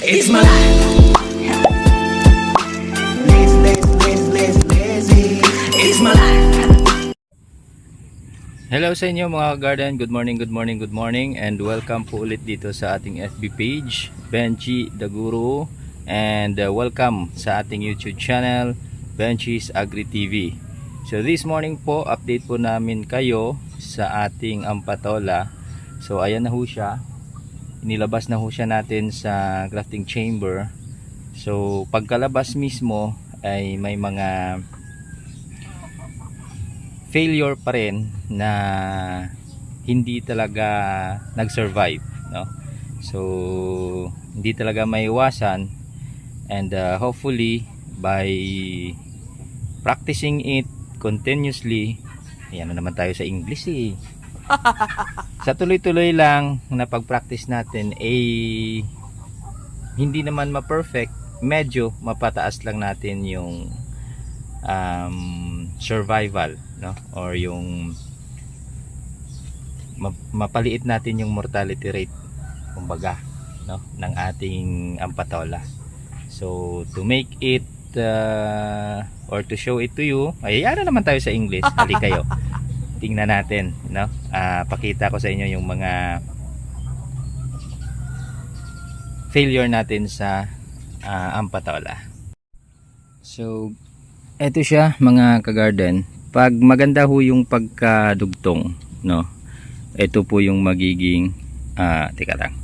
It's my life. Hello sa inyo mga garden. Good morning, good morning, good morning and welcome po ulit dito sa ating FB page, Benji the Guru and uh, welcome sa ating YouTube channel, Benji's Agri TV. So this morning po, update po namin kayo sa ating ampatola. So ayan na ho siya. Inilabas na ho siya natin sa grafting chamber. So pagkalabas mismo ay may mga failure pa rin na hindi talaga nag-survive no so hindi talaga maiwasan and uh, hopefully by practicing it continuously ayan na naman tayo sa English eh sa tuloy-tuloy lang na pag-practice natin eh hindi naman ma-perfect medyo mapataas lang natin yung um, survival no? Or yung ma- mapaliit natin yung mortality rate kumbaga no? Ng ating ampatola. So to make it uh, or to show it to you ay ano naman tayo sa English? Hali kayo tingnan natin no? Ah, pakita ko sa inyo yung mga failure natin sa ah, ampatola. So eto siya mga kagarden. Pag maganda ho yung pagkadugtong no? Ito po yung magiging ah teka lang.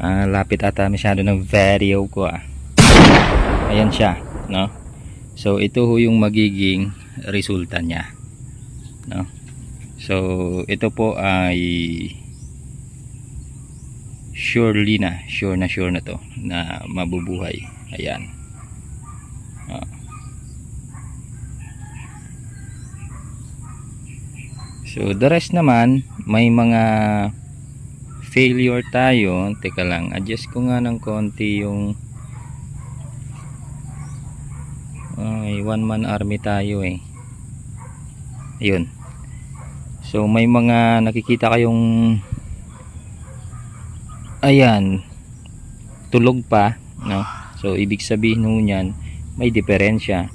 Ah, lapit ata masyado ng video ko ah. Ayan siya no? So ito ho yung magiging resulta niya no so ito po ay surely na sure na sure na to na mabubuhay ayan Ah. So the rest naman may mga failure tayo. Teka lang, adjust ko nga ng konti yung ay one man army tayo eh. Ayun. So may mga nakikita kayong ayan tulog pa no. So ibig sabihin nun yan may diferensya.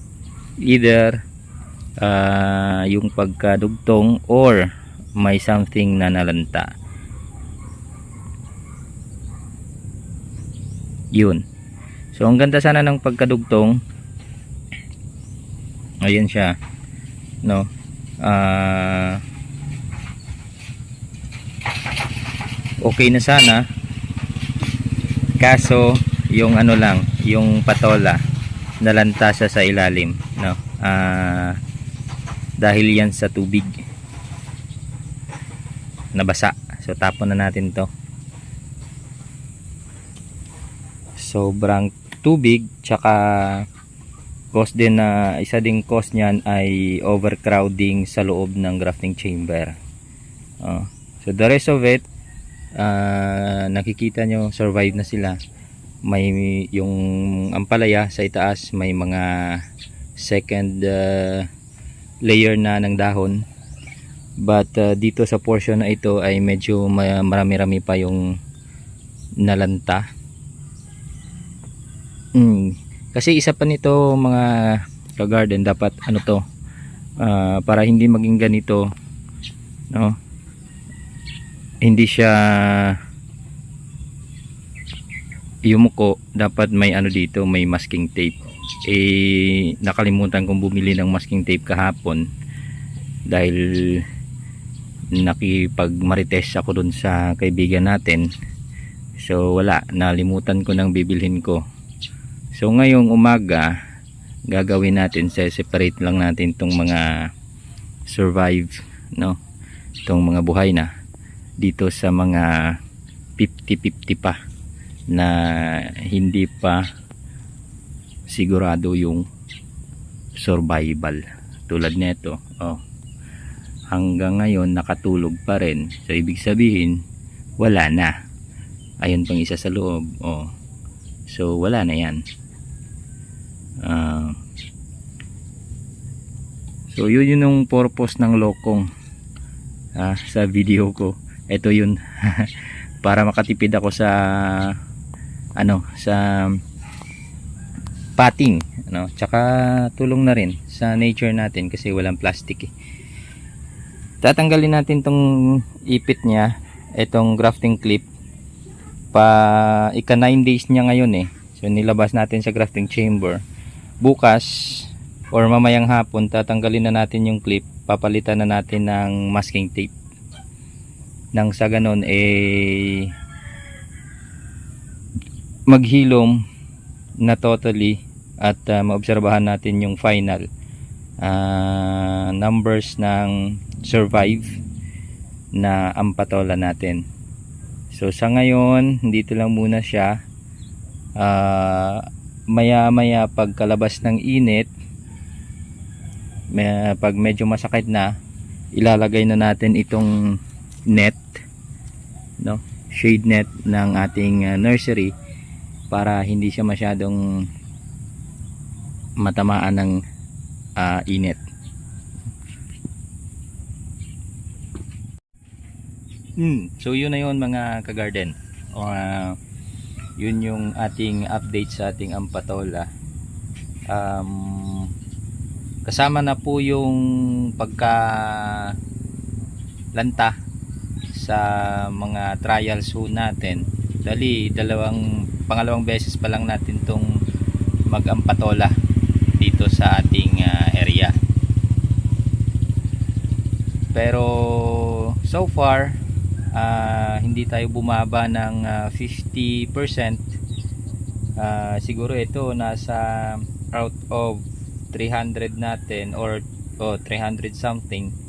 Either ah, yung pagkadugtong or may something na nalanta yun so ang ganda sana ng pagkadugtong ayun siya no ah okay na sana. Kaso yung ano lang yung patola nalanta siya sa ilalim no? Ah dahil yan sa tubig. Nabasa. So tapon na natin to. Sobrang tubig tsaka cause din na isa ding cause niyan ay overcrowding sa loob ng grafting chamber. Oh. so the rest of it ah, nakikita nyo survive na sila. May yung ampalaya sa itaas may mga second ah, layer na ng dahon. But uh, dito sa portion na ito ay medyo ma- marami-rami pa yung nalanta. Mm. kasi isa pa nito mga ka-garden dapat ano to ah, para hindi maging ganito no hindi siya yumuko dapat may ano dito may masking tape. Eh nakalimutan kong bumili ng masking tape kahapon dahil nakipag marites ako dun sa kaibigan natin. So wala. Nalimutan ko nang bibilhin ko. So ngayong umaga gagawin natin separate lang natin tong mga survive no? Tong mga buhay na dito sa mga 50-50 pa na hindi pa sigurado yung survival. Tulad nito oh hanggang ngayon nakatulog pa rin. So ibig sabihin wala na. Ayun pang isa sa loob oh so wala na yan. Ah. so yun yung purpose ng lokong ah, sa video ko ito yun. Para makatipid ako sa ano sa potting ano. Tsaka tulong na rin sa nature natin kasi walang plastic eh. tatanggalin natin tong ipit niya itong grafting clip pa ika 9 days niya ngayon eh. So nilabas natin sa grafting chamber. Bukas or mamayang hapon tatanggalin na natin yung clip papalitan na natin ng masking tape nang sa ganon eh maghilom na totally at uh, maobserbahan natin yung final ah, numbers ng survive na ampatola natin. So sa ngayon dito lang muna siya. Ah, maya maya pagkalabas ng init may, pag medyo masakit na ilalagay na natin itong net no shade net ng ating ah, nursery para hindi siya masyadong matamaan ng ah, init Hmm, so yun na yun mga ka-garden. Ah, yun yung ating update sa ating ampatola. Um, kasama na po yung pagka lanta sa mga trials ho natin. Dali, dalawang, pangalawang beses pa lang natin tong mag-ampatola dito sa ating ah, area. Pero so far, ah, hindi tayo bumaba ng ah, 50%. Ah, siguro ito nasa out of 300 natin or oh, 300 something.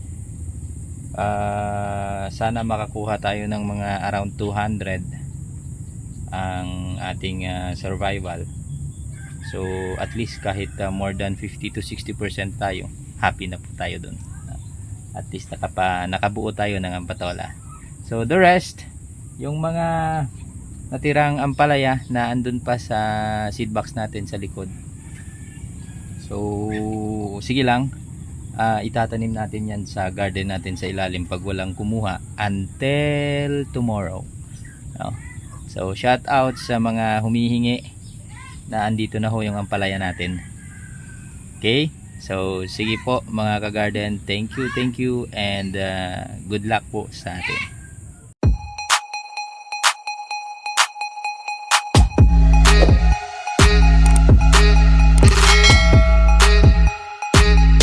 Ah, sana makakuha tayo ng mga around 200 ang ating ah, survival. So at least kahit ah, more than 50 to 60% tayo, happy na po tayo doon. At least nakapa, nakabuo tayo ng ampatola. So the rest, yung mga natirang ampalaya na andun pa sa seed box natin sa likod. So sige lang, ah, itatanim natin yan sa garden natin sa ilalim pag walang kumuha until tomorrow. No? So shout out sa mga humihingi na andito na ho yung ampalaya natin. Okay? So sige po mga ka-garden, thank you, thank you and ah, good luck po sa atin.